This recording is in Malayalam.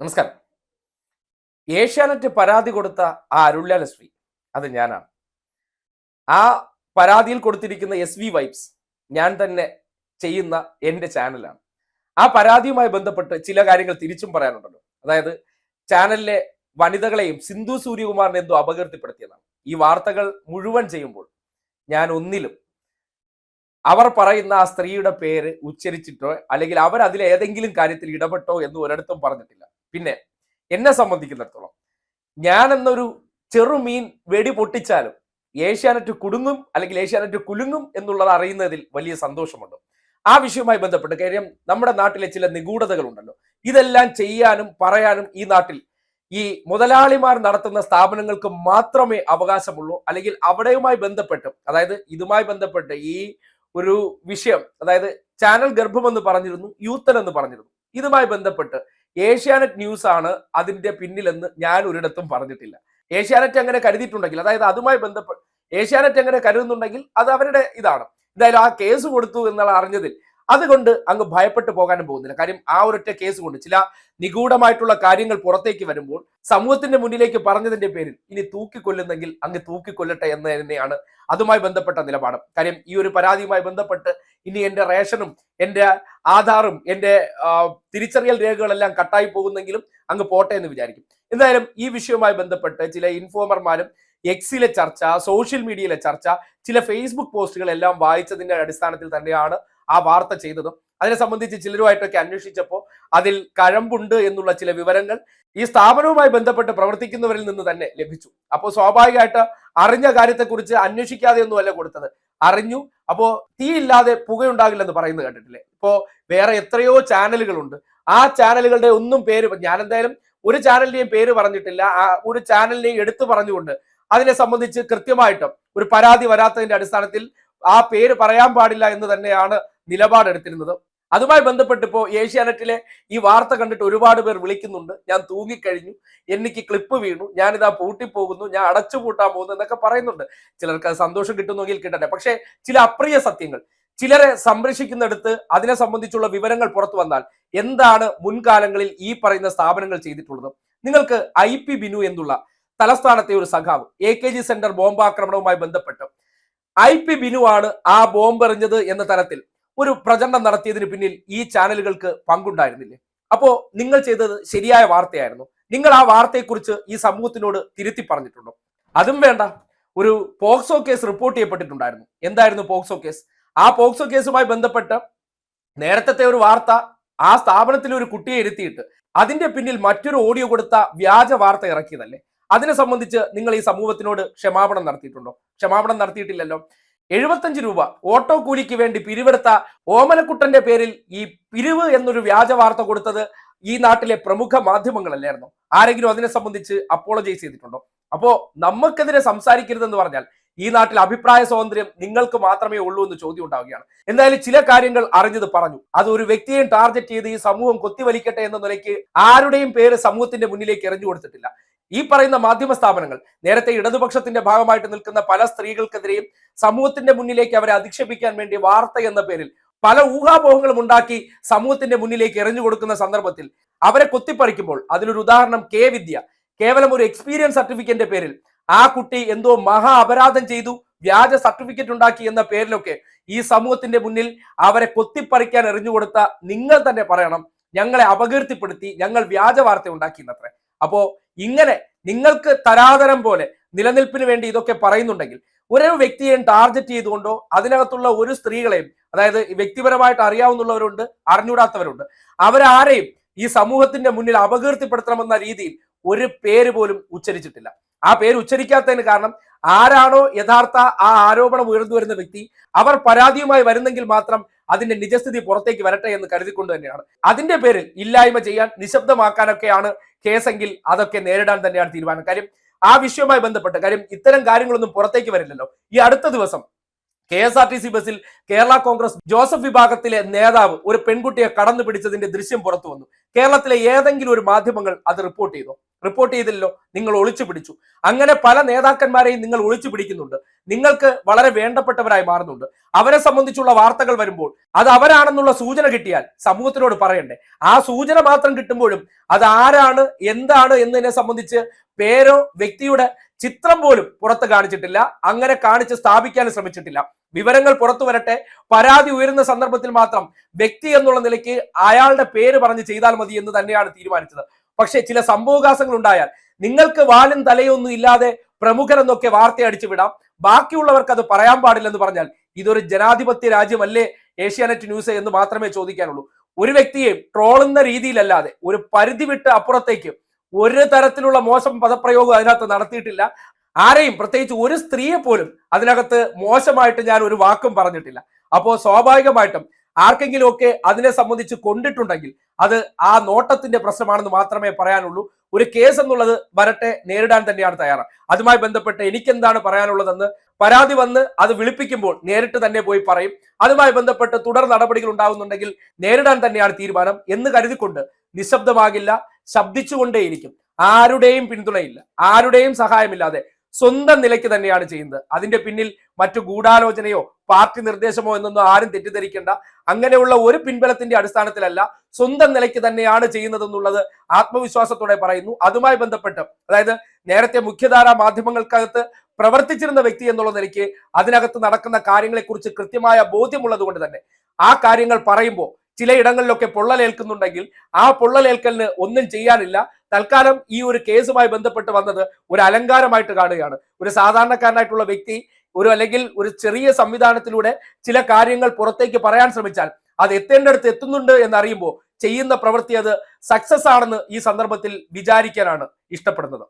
നമസ്കാരം. ഏഷ്യാനെറ്റ് പരാതി കൊടുത്ത ആ അരുള്യാലശ്രീ അത് ഞാനാണ്. ആ പരാതിയിൽ കൊടുത്തിരിക്കുന്ന എസ് വി വൈബ്സ് ഞാൻ തന്നെ ചെയ്യുന്ന എന്റെ ചാനലാണ്. ആ പരാതിയുമായി ബന്ധപ്പെട്ട് ചില കാര്യങ്ങൾ തിരിച്ചും പറയാനുണ്ടല്ലോ. അതായത് ചാനലിലെ വനിതകളെയും സിന്ധു സൂര്യകുമാറിനെ എന്തോ അപകീർത്തിപ്പെടുത്തിയതാണ് ഈ വാർത്തകൾ മുഴുവൻ ചെയ്യുമ്പോൾ ഞാൻ ഒന്നിലും അവർ പറയുന്ന ആ സ്ത്രീയുടെ പേര് ഉച്ചരിച്ചിട്ടോ അല്ലെങ്കിൽ അവർ അതിൽ ഏതെങ്കിലും കാര്യത്തിൽ ഇടപെട്ടോ എന്ന് ഒരിടത്തും പറഞ്ഞിട്ടില്ല. പിന്നെ എന്നെ സംബന്ധിക്കുന്നിടത്തോളം ഞാൻ എന്നൊരു ചെറുമീൻ വെടി പൊട്ടിച്ചാലും ഏഷ്യാനെറ്റ് കുടുങ്ങും അല്ലെങ്കിൽ ഏഷ്യാനെറ്റ് കുലുങ്ങും എന്നുള്ളത് അറിയുന്നതിൽ വലിയ സന്തോഷമുണ്ട്. ആ വിഷയവുമായി ബന്ധപ്പെട്ട് കാര്യം നമ്മുടെ നാട്ടിലെ ചില നിഗൂഢതകൾ ഉണ്ടല്ലോ ഇതെല്ലാം ചെയ്യാനും പറയാനും ഈ നാട്ടിൽ ഈ മുതലാളിമാർ നടത്തുന്ന സ്ഥാപനങ്ങൾക്ക് മാത്രമേ അവകാശമുള്ളൂ. അല്ലെങ്കിൽ അവിടെയുമായി ബന്ധപ്പെട്ട് അതായത് ഇതുമായി ബന്ധപ്പെട്ട് ഈ ഒരു വിഷയം അതായത് ചാനൽ ഗർഭമെന്ന് പറഞ്ഞിരുന്നു യൂത്തൻ എന്ന് പറഞ്ഞിരുന്നു. ഇതുമായി ബന്ധപ്പെട്ട് ഏഷ്യാനെറ്റ് ന്യൂസ് ആണ് അതിന്റെ പിന്നിലെന്ന് ഞാൻ ഒരിടത്തും പറഞ്ഞിട്ടില്ല. ഏഷ്യാനെറ്റ് അങ്ങനെ കരുതിയിട്ടുണ്ടെങ്കിൽ അതായത് അതുമായി ബന്ധപ്പെട്ട് ഏഷ്യാനെറ്റ് അങ്ങനെ കരുതുന്നുണ്ടെങ്കിൽ അത് അവരുടെ ഇതാണ്. എന്തായാലും ആ കേസ് കൊടുത്തു എന്നുള്ള അറിഞ്ഞതിൽ അതുകൊണ്ട് അങ്ങ് ഭയപ്പെട്ടു പോകാനും പോകുന്നില്ല. കാര്യം ആ ഒരൊറ്റ കേസ് കൊണ്ട് ചില നിഗൂഢമായിട്ടുള്ള കാര്യങ്ങൾ പുറത്തേക്ക് വരുമ്പോൾ സമൂഹത്തിന്റെ മുന്നിലേക്ക് പറഞ്ഞതിന്റെ പേരിൽ ഇനി തൂക്കിക്കൊല്ലുന്നെങ്കിൽ അങ്ങ് തൂക്കിക്കൊല്ലട്ടെ എന്ന് തന്നെയാണ് അതുമായി ബന്ധപ്പെട്ട നിലപാട്. കാര്യം ഈ ഒരു പരാതിയുമായി ബന്ധപ്പെട്ട് ഇനി എന്റെ റേഷനും എന്റെ ആധാറും എന്റെ ആ, തിരിച്ചറിയൽ രേഖകളെല്ലാം കട്ടായി പോകുന്നെങ്കിലും അങ്ങ് പോട്ടെ എന്ന് വിചാരിക്കും. എന്തായാലും ഈ വിഷയവുമായി ബന്ധപ്പെട്ട് ചില ഇൻഫോമർമാരും എക്സിലെ ചർച്ച സോഷ്യൽ മീഡിയയിലെ ചർച്ച ചില ഫേസ്ബുക്ക് പോസ്റ്റുകളെല്ലാം വായിച്ചതിന്റെ അടിസ്ഥാനത്തിൽ തന്നെയാണ് ആ വാർത്ത ചെയ്തതും. അതിനെ സംബന്ധിച്ച് ചിലരുമായിട്ടൊക്കെ അന്വേഷിച്ചപ്പോൾ അതിൽ കഴമ്പുണ്ട് എന്നുള്ള ചില വിവരങ്ങൾ ഈ സ്ഥാപനവുമായി ബന്ധപ്പെട്ട് പ്രവർത്തിക്കുന്നവരിൽ നിന്ന് തന്നെ ലഭിച്ചു. അപ്പോൾ സ്വാഭാവികമായിട്ട് അറിഞ്ഞ കാര്യത്തെക്കുറിച്ച് അന്വേഷിക്കാതെ ഒന്നുമല്ല കൊടുത്തത്. അറിഞ്ഞു. അപ്പോ തീയില്ലാതെ പുകയുണ്ടാകില്ലെന്ന് പറയുന്നത് കേട്ടിട്ടില്ലേ? ഇപ്പോ വേറെ എത്രയോ ചാനലുകളുണ്ട്. ആ ചാനലുകളുടെ ഒന്നും പേര് ഞാൻ എന്തായാലും ഒരു ചാനലിന്റെയും പേര് പറഞ്ഞിട്ടില്ല. ആ ഒരു ചാനലിനെയും എടുത്തു പറഞ്ഞുകൊണ്ട് അതിനെ സംബന്ധിച്ച് കൃത്യമായിട്ടും ഒരു പരാതി വരാത്തതിന്റെ അടിസ്ഥാനത്തിൽ ആ പേര് പറയാൻ പാടില്ല എന്ന് തന്നെയാണ് നിലപാടെടുത്തിരുന്നത്. അതുമായി ബന്ധപ്പെട്ട് ഇപ്പോൾ ഏഷ്യാനെറ്റിലെ ഈ വാർത്ത കണ്ടിട്ട് ഒരുപാട് പേർ വിളിക്കുന്നുണ്ട്. ഞാൻ തൂങ്ങിക്കഴിഞ്ഞു. എനിക്ക് ക്ലിപ്പ് വീണു. ഞാനിതാ പൂട്ടിപ്പോകുന്നു ഞാൻ അടച്ചു പൂട്ടാൻ പോകുന്നു എന്നൊക്കെ പറയുന്നുണ്ട്. ചിലർക്ക് അത് സന്തോഷം കിട്ടുന്നെങ്കിൽ കിട്ടട്ടെ. പക്ഷേ ചില അപ്രിയ സത്യങ്ങൾ. ചിലരെ സംരക്ഷിക്കുന്നിടത്ത് അതിനെ സംബന്ധിച്ചുള്ള വിവരങ്ങൾ പുറത്തു വന്നാൽ എന്താണ് മുൻകാലങ്ങളിൽ ഈ പറയുന്ന സ്ഥാപനങ്ങൾ ചെയ്തിട്ടുള്ളത്? നിങ്ങൾക്ക് ഐ പി ബിനു എന്നുള്ള തലസ്ഥാനത്തെ ഒരു സഖാവ് എ കെ ജി സെന്റർ ബോംബാക്രമണവുമായി ബന്ധപ്പെട്ട് ഐ പി ബിനു ആണ് ആ ബോംബെറിഞ്ഞത് എന്ന തരത്തിൽ ഒരു പ്രചരണം നടത്തിയതിന് പിന്നിൽ ഈ ചാനലുകൾക്ക് പങ്കുണ്ടായിരുന്നില്ലേ? അപ്പോ നിങ്ങൾ ചെയ്തത് ശരിയായ വാർത്തയായിരുന്നു. നിങ്ങൾ ആ വാർത്തയെക്കുറിച്ച് ഈ സമൂഹത്തിനോട് തിരുത്തി പറഞ്ഞിട്ടുണ്ടോ? അതും വേണ്ട. ഒരു പോക്സോ കേസ് റിപ്പോർട്ട് ചെയ്യപ്പെട്ടിട്ടുണ്ടായിരുന്നു. എന്തായിരുന്നു പോക്സോ കേസ്? ആ പോക്സോ കേസുമായി ബന്ധപ്പെട്ട് നേരത്തെ ഒരു വാർത്ത ആ സ്ഥാപനത്തിൽ ഒരു കുട്ടിയെ ഇരുത്തിയിട്ട് അതിന്റെ പിന്നിൽ മറ്റൊരു ഓഡിയോ കൊടുത്ത വ്യാജ വാർത്ത ഇറക്കിയതല്ലേ? അതിനെ സംബന്ധിച്ച് നിങ്ങൾ ഈ സമൂഹത്തിനോട് ക്ഷമാപണം നടത്തിയിട്ടുണ്ടോ? ക്ഷമാപണം നടത്തിയിട്ടില്ലല്ലോ. എഴുപത്തഞ്ച് രൂപ. ഓട്ടോ കൂലിക്ക് വേണ്ടി പിരിവെടുത്ത ഓമനക്കുട്ടന്റെ പേരിൽ ഈ പിരിവ് എന്നൊരു വ്യാജ വാർത്ത കൊടുത്തത് ഈ നാട്ടിലെ പ്രമുഖ മാധ്യമങ്ങളല്ലായിരുന്നു. ആരെങ്കിലും അതിനെ സംബന്ധിച്ച് അപ്പോളജൈസ് ചെയ്തിട്ടുണ്ടോ? അപ്പോ നമുക്കെതിരെ സംസാരിക്കരുതെന്ന് പറഞ്ഞാൽ ഈ നാട്ടിൽ അഭിപ്രായ സ്വാതന്ത്ര്യം നിങ്ങൾക്ക് മാത്രമേ ഉള്ളൂ എന്ന് ചോദ്യം ഉണ്ടാവുകയാണ്. എന്തായാലും ചില കാര്യങ്ങൾ അറിഞ്ഞത് പറഞ്ഞു. അത് ഒരു വ്യക്തിയെയും ടാർഗറ്റ് ചെയ്ത് ഈ സമൂഹം കൊത്തിവലിക്കട്ടെ എന്ന നിലയ്ക്ക് ആരുടെയും പേര് സമൂഹത്തിന്റെ മുന്നിലേക്ക് എറിഞ്ഞു കൊടുത്തിട്ടില്ല ഈ പറയുന്ന മാധ്യമ സ്ഥാപനങ്ങൾ നേരത്തെ ഇടതുപക്ഷത്തിന്റെ ഭാഗമായിട്ട് നിൽക്കുന്ന പല സ്ത്രീകൾക്കെതിരെയും സമൂഹത്തിന്റെ മുന്നിലേക്ക് അവരെ അധിക്ഷേപിക്കാൻ വേണ്ടി വാർത്ത എന്ന പേരിൽ പല ഊഹാപോഹങ്ങളും ഉണ്ടാക്കി സമൂഹത്തിന്റെ മുന്നിലേക്ക് എറിഞ്ഞു കൊടുക്കുന്ന സന്ദർഭത്തിൽ അവരെ കൊത്തിപ്പറിക്കുമ്പോൾ അതിലൊരു ഉദാഹരണം കെ വിദ്യ. കേവലം ഒരു എക്സ്പീരിയൻസ് സർട്ടിഫിക്കറ്റിന്റെ പേരിൽ ആ കുട്ടി എന്തോ മഹാ അപരാധം ചെയ്തു വ്യാജ സർട്ടിഫിക്കറ്റ് ഉണ്ടാക്കി എന്ന പേരിലൊക്കെ ഈ സമൂഹത്തിന്റെ മുന്നിൽ അവരെ കൊത്തിപ്പറിക്കാൻ എറിഞ്ഞു കൊടുത്ത നിങ്ങൾ തന്നെ പറയണം ഞങ്ങളെ അപകീർത്തിപ്പെടുത്തി ഞങ്ങൾ വ്യാജ വാർത്ത ഉണ്ടാക്കി എന്നത്രേ അപ്പോ ഇങ്ങനെ നിങ്ങൾക്ക് തരാതരം പോലെ നിലനിൽപ്പിന് വേണ്ടി ഇതൊക്കെ പറയുന്നുണ്ടെങ്കിൽ ഒരു വ്യക്തിയെയും ടാർഗറ്റ് ചെയ്തുകൊണ്ടോ അതിനകത്തുള്ള ഒരു സ്ത്രീകളെയും അതായത് വ്യക്തിപരമായിട്ട് അറിയാവുന്നവരുണ്ട് അറിഞ്ഞൂടാത്തവരുണ്ട് അവരാരെയും ഈ സമൂഹത്തിന്റെ മുന്നിൽ അപകീർത്തിപ്പെടുത്തണമെന്ന രീതിയിൽ ഒരു പേര് പോലും ഉച്ചരിച്ചിട്ടില്ല. ആ പേര് ഉച്ചരിക്കാത്തതിന് കാരണം ആരാണോ യഥാർത്ഥ ആ ആരോപണം ഉയർന്നു വരുന്ന വ്യക്തി അവർ പരാതിയുമായി വരുന്നെങ്കിൽ മാത്രം അതിന്റെ നിജസ്ഥിതി പുറത്തേക്ക് വരട്ടെ എന്ന് കരുതിക്കൊണ്ട് തന്നെയാണ്. അതിന്റെ പേരിൽ ഇല്ലായ്മ ചെയ്യാൻ നിശബ്ദമാക്കാനൊക്കെയാണ് കേസെങ്കിൽ അതൊക്കെ നേരിടാൻ തന്നെയാണ് തീരുമാനം. കാര്യം ആ വിഷയവുമായി ബന്ധപ്പെട്ട് കാര്യം ഇത്തരം കാര്യങ്ങളൊന്നും പുറത്തേക്ക് വരില്ലല്ലോ. ഈ അടുത്ത ദിവസം K S R T C ബസ്സിൽ കേരള കോൺഗ്രസ് ജോസഫ് വിഭാഗത്തിലെ നേതാവ് ഒരു പെൺകുട്ടിയെ കടന്നു പിടിച്ചതിന്റെ ദൃശ്യം പുറത്തു വന്നു. കേരളത്തിലെ ഏതെങ്കിലും ഒരു മാധ്യമങ്ങൾ അത് റിപ്പോർട്ട് ചെയ്തോ? റിപ്പോർട്ട് ചെയ്തില്ലല്ലോ? നിങ്ങൾ ഒളിച്ചു പിടിച്ചു. അങ്ങനെ പല നേതാക്കന്മാരെയും നിങ്ങൾ ഒളിച്ചു പിടിക്കുന്നുണ്ട്. നിങ്ങൾക്ക് വളരെ വേണ്ടപ്പെട്ടവരായി മാറുന്നുണ്ട്. അവരെ സംബന്ധിച്ചുള്ള വാർത്തകൾ വരുമ്പോൾ അത് അവരാണെന്നുള്ള സൂചന കിട്ടിയാൽ സമൂഹത്തിനോട് പറയണ്ടേ. ആ സൂചന മാത്രം കിട്ടുമ്പോഴും അത് ആരാണ് എന്താണ് എന്നതിനെ സംബന്ധിച്ച് പേരോ വ്യക്തിയുടെ ചിത്രം പോലും പുറത്ത് കാണിച്ചിട്ടില്ല. അങ്ങനെ കാണിച്ച് സ്ഥാപിക്കാൻ ശ്രമിച്ചിട്ടില്ല. വിവരങ്ങൾ പുറത്തു വരട്ടെ. പരാതി ഉയരുന്ന സന്ദർഭത്തിൽ മാത്രം വ്യക്തി എന്നുള്ള നിലയ്ക്ക് അയാളുടെ പേര് പറഞ്ഞ് ചെയ്താൽ മതി എന്ന് തന്നെയാണ് തീരുമാനിച്ചത്. പക്ഷേ ചില സംഭവകാശങ്ങൾ ഉണ്ടായാൽ നിങ്ങൾക്ക് വാലും തലയൊന്നും ഇല്ലാതെ പ്രമുഖരെന്നൊക്കെ വാർത്ത അടിച്ചു വിടാം. ബാക്കിയുള്ളവർക്ക് അത് പറയാൻ പാടില്ലെന്ന് പറഞ്ഞാൽ ഇതൊരു ജനാധിപത്യ രാജ്യമല്ലേ? ഏഷ്യാനെറ്റ് ന്യൂസ് എന്ന് മാത്രമേ ചോദിക്കാനുള്ളൂ. ഒരു വ്യക്തിയെ ട്രോളുന്ന രീതിയിലല്ലാതെ ഒരു പരിധി വിട്ട് അപ്പുറത്തേക്ക് ഒരു തരത്തിലുള്ള മോശം പദപ്രയോഗം അതിനകത്ത് നടത്തിയിട്ടില്ല. ആരെയും പ്രത്യേകിച്ച് ഒരു സ്ത്രീയെ പോലും അതിനകത്ത് മോശമായിട്ട് ഞാൻ ഒരു വാക്കും പറഞ്ഞിട്ടില്ല. അപ്പോൾ സ്വാഭാവികമായിട്ടും ആർക്കെങ്കിലുമൊക്കെ അതിനെ സംബന്ധിച്ച് കൊണ്ടിട്ടുണ്ടെങ്കിൽ അത് ആ നോട്ടത്തിന്റെ പ്രശ്നമാണെന്ന് മാത്രമേ പറയാനുള്ളൂ. ഒരു കേസ് എന്നുള്ളത് വരട്ടെ നേരിടാൻ തന്നെയാണ് തയ്യാറ്. അതുമായി ബന്ധപ്പെട്ട് എനിക്കെന്താണ് പറയാനുള്ളതെന്ന് പരാതി വന്ന് അത് വിളിപ്പിക്കുമ്പോൾ നേരിട്ട് തന്നെ പോയി പറയും. അതുമായി ബന്ധപ്പെട്ട് തുടർ നടപടികൾ ഉണ്ടാകുന്നുണ്ടെങ്കിൽ നേരിടാൻ തന്നെയാണ് തീരുമാനം എന്ന് കരുതിക്കൊണ്ട് നിശബ്ദമാകില്ല ശബ്ദിച്ചുകൊണ്ടേയിരിക്കും. ആരുടെയും പിന്തുണയില്ല ആരുടെയും സഹായമില്ലാതെ സ്വന്തം നിലയ്ക്ക് തന്നെയാണ് ചെയ്യുന്നത്. അതിന്റെ പിന്നിൽ മറ്റു ഗൂഢാലോചനയോ പാർട്ടി നിർദ്ദേശമോ എന്നൊന്നും ആരും തെറ്റിദ്ധരിക്കേണ്ട. അങ്ങനെയുള്ള ഒരു പിൻബലത്തിന്റെ അടിസ്ഥാനത്തിലല്ല സ്വന്തം നിലയ്ക്ക് തന്നെയാണ് ചെയ്യുന്നതെന്നുള്ളത് ആത്മവിശ്വാസത്തോടെ പറയുന്നു. അതുമായി ബന്ധപ്പെട്ട് അതായത് നേരത്തെ മുഖ്യധാരാ മാധ്യമങ്ങൾക്കകത്ത് പ്രവർത്തിച്ചിരുന്ന വ്യക്തി എന്നുള്ള നിലയ്ക്ക് അതിനകത്ത് നടക്കുന്ന കാര്യങ്ങളെക്കുറിച്ച് കൃത്യമായ ബോധ്യമുള്ളത് കൊണ്ട് തന്നെ ആ കാര്യങ്ങൾ പറയുമ്പോൾ ചിലയിടങ്ങളിലൊക്കെ പൊള്ളലേൽക്കുന്നുണ്ടെങ്കിൽ ആ പൊള്ളലേൽക്കലിന് ഒന്നും ചെയ്യാനില്ല. തൽക്കാലം ഈ ഒരു കേസുമായി ബന്ധപ്പെട്ട് വന്നത് ഒരു അലങ്കാരമായിട്ട് കാണുകയാണ്. ഒരു സാധാരണക്കാരനായിട്ടുള്ള വ്യക്തി ഒരു അല്ലെങ്കിൽ ഒരു ചെറിയ സംവിധാനത്തിലൂടെ ചില കാര്യങ്ങൾ പുറത്തേക്ക് പറയാൻ ശ്രമിച്ചാൽ അത് എത്തേണ്ടടുത്ത് എത്തുന്നുണ്ട് എന്നറിയുമ്പോൾ ചെയ്യുന്ന പ്രവൃത്തി അത് സക്സസ് ആണെന്ന് ഈ സന്ദർഭത്തിൽ വിചാരിക്കാനാണ് ഇഷ്ടപ്പെടുന്നത്.